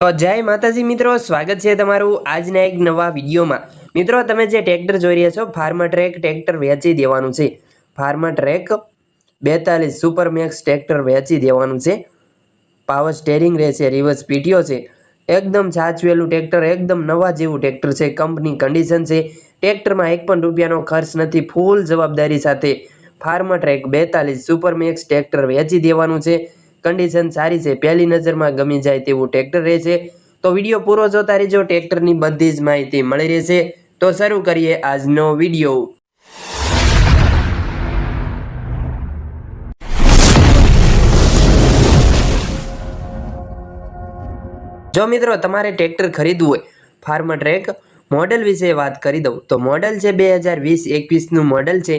તો જય માતાજી મિત્રો, સ્વાગત છે તમારું આજના એક નવા વિડીયોમાં. મિત્રો, તમે જે ટ્રેક્ટર જોઈ રહ્યા છો, ફાર્મા ટ્રેક ટ્રેક્ટર વેચી દેવાનું છે. ફાર્મા ટ્રેક બેતાલીસ સુપર મેક્સ ટ્રેક્ટર વેચી દેવાનું છે. પાવર સ્ટેરિંગ રહેશે, રિવર્સ પીટીઓ છે. એકદમ છાચવેલું ટ્રેક્ટર, એકદમ નવા જેવું ટ્રેક્ટર છે. કંપની કન્ડિશન છે. ટ્રેક્ટરમાં એક પણ રૂપિયાનો ખર્ચ નથી, ફૂલ જવાબદારી સાથે ફાર્મા ટ્રેક બેતાલીસ સુપર મેક્સ ટ્રેક્ટર વેચી દેવાનું છે. કન્ડિશન સારી છે, પહેલી નજરમાં ગમી જાય તેવું ટ્રેક્ટર રહેશે. તો વીડિયો પૂરો જોતા રહેજો ટ્રેક્ટરની બધી જ માહિતી મળી રહેશે. તો શરૂ કરીએ આજનો વીડિયો. જો મિત્રો, તમારે ટ્રેક્ટર ખરીદવું હોય ફાર્મ ટ્રેક મોડલ વિશે વાત કરી દઉં. તો મોડલ છે બે હજાર વીસ, એકવીસનું મોડલ છે.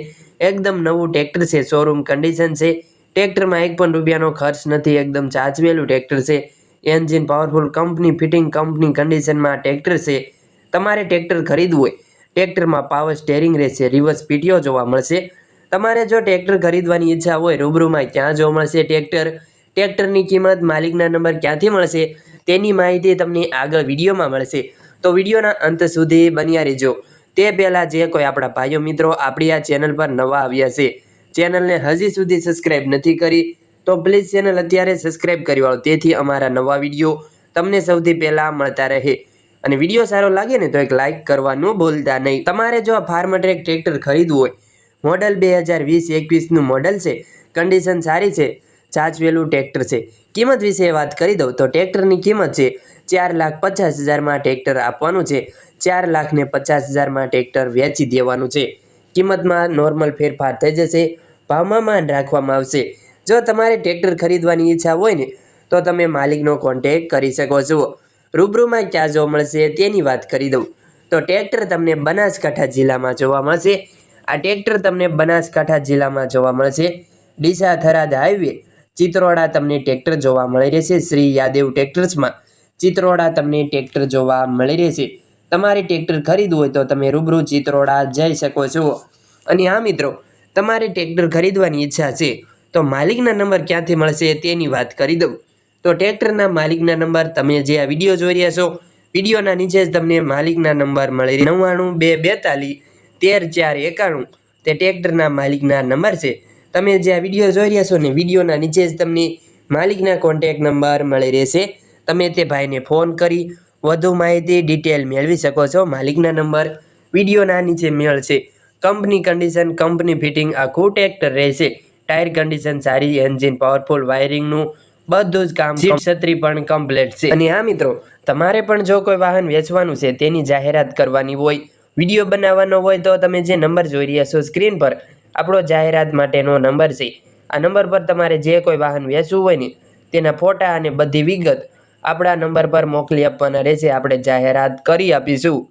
એકદમ નવું ટ્રેક્ટર છે શોરૂમ કન્ડિશન છે. ટ્રેક્ટરમાં એક પણ રૂપિયાનો ખર્ચ નથી, એકદમ ચાચવેલું ટ્રેક્ટર છે. Engine powerful company, fitting company કન્ડિશનમાં ટ્રેક્ટર છે. તમારે ટ્રેક્ટર ખરીદવું હોય, ટ્રેક્ટરમાં પાવર સ્ટેરિંગ રહેશે, રિવર્સ પીટીઓ જોવા મળશે. તમારે જો ટ્રેક્ટર ખરીદવાની ઈચ્છા હોય, રૂબરૂમાં ક્યાં જોવા મળશે ટ્રેક્ટર? ટ્રેક્ટરની કિંમત માલિકના નંબર ક્યાંથી મળશે? તેની માહિતી તમને આગળ વિડીયોમાં મળશે. તો વિડીયોના અંત સુધી બન્યા રહેજો. તે પહેલાં જે કોઈ આપણા ભાઈઓ મિત્રો આપણી આ ચેનલ પર નવા આવ્યા છે ચેનલને હજી સુધી સબસ્ક્રાઇબ નથી કરી, તો પ્લીઝ ચેનલ અત્યારે સબસ્ક્રાઇબ કરી વાળો. તેથી અમારા નવા વીડિયો તમને સૌથી પહેલાં મળતા રહે. અને વીડિયો સારો લાગે ને તો એક લાઇક કરવાનું ભૂલતા નહીં. તમારે જો આ ફાર્મટ્રેક ટ્રેક્ટર ખરીદવું હોય, મોડલ બે હજાર વીસ એકવીસનું મોડલ છે, કન્ડિશન સારી છે ચાચવેલું ટ્રેક્ટર છે. કિંમત વિશે વાત કરી દઉં તો ટ્રેક્ટરની કિંમત છે, ચાર લાખ પચાસ હજારમાં ટ્રેક્ટર આપવાનું છે, ચાર લાખને પચાસ હજારમાં ટ્રેક્ટર વેચી દેવાનું છે. કિંમતમાં નોર્મલ ફેરફાર થઈ જશે ભાવમાં માન રાખવામાં આવશે. જો તમારે ટ્રેક્ટર ખરીદવાની ઈચ્છા હોય ને, તો તમે માલિકનો કોન્ટેક કરી શકો છો. રૂબરૂમાં ક્યાં જોવા મળશે તેની વાત કરી દઉં. તો ટ્રેક્ટર તમને બનાસકાંઠા જિલ્લામાં જોવા મળશે. આ ટ્રેક્ટર તમને બનાસકાંઠા જિલ્લામાં જોવા મળશે. ડીસા થરાદ હાઈવે, ચિત્રોડા તમને ટ્રેક્ટર જોવા મળી રહેશે. શ્રી યાદેવ ટ્રેક્ટર્સમાં ચિત્રોડા તમને ટ્રેક્ટર જોવા મળી રહેશે. તમારે ટ્રેક્ટર ખરીદવું હોય તો તમે રૂબરૂ ચિત્રોડા જઈ શકો છો. અને હા મિત્રો તમારે ટ્રેક્ટર ખરીદવાની ઈચ્છા છે, તો માલિકના નંબર ક્યાંથી મળશે તેની વાત કરી દઉં. તો ટ્રેક્ટરના માલિકના નંબર તમે જે આ વીડિયો જોઈ રહ્યા છો, વિડીયોના નીચે જ તમને માલિકના નંબર મળે નવ્વાણું, બે, બેતાલીસ, તેર, ચાર, એકાણું, તે ટ્રેક્ટરના માલિકના નંબર છે. તમે જે આ વીડિયો જોઈ રહ્યા છો ને, વિડીયોના નીચે જ તમને માલિકના કોન્ટેક નંબર મળી રહેશે. તમે તે ભાઈને ફોન કરી વધુ માહિતી, ડિટેલ મેળવી શકો છો. માલિકના નંબર વિડીયોના નીચે મળશે. કંપની કન્ડિશન કંપની ફિટિંગ આખું ટ્રેક્ટર રહેશે. ટાયર કન્ડિશન સારી એન્જિન પાવરફુલ વાયરિંગનું બધું જ કામ છત્રી પણ કમ્પ્લીટ છે. અને હા મિત્રો તમારે પણ જો કોઈ વાહન વેચવાનું છે તેની જાહેરાત કરવાની હોય વીડિયો બનાવવાનો હોય તો તમે જે નંબર જોઈ રહ્યા છો સ્ક્રીન પર આપણો જાહેરાત માટેનો નંબર છે. આ નંબર પર તમારે જે કોઈ વાહન વેચવું હોય ને તેના ફોટા અને બધી વિગત આપણા નંબર પર મોકલી આપવાના રહેશે. આપણે જાહેરાત કરી આપીશું.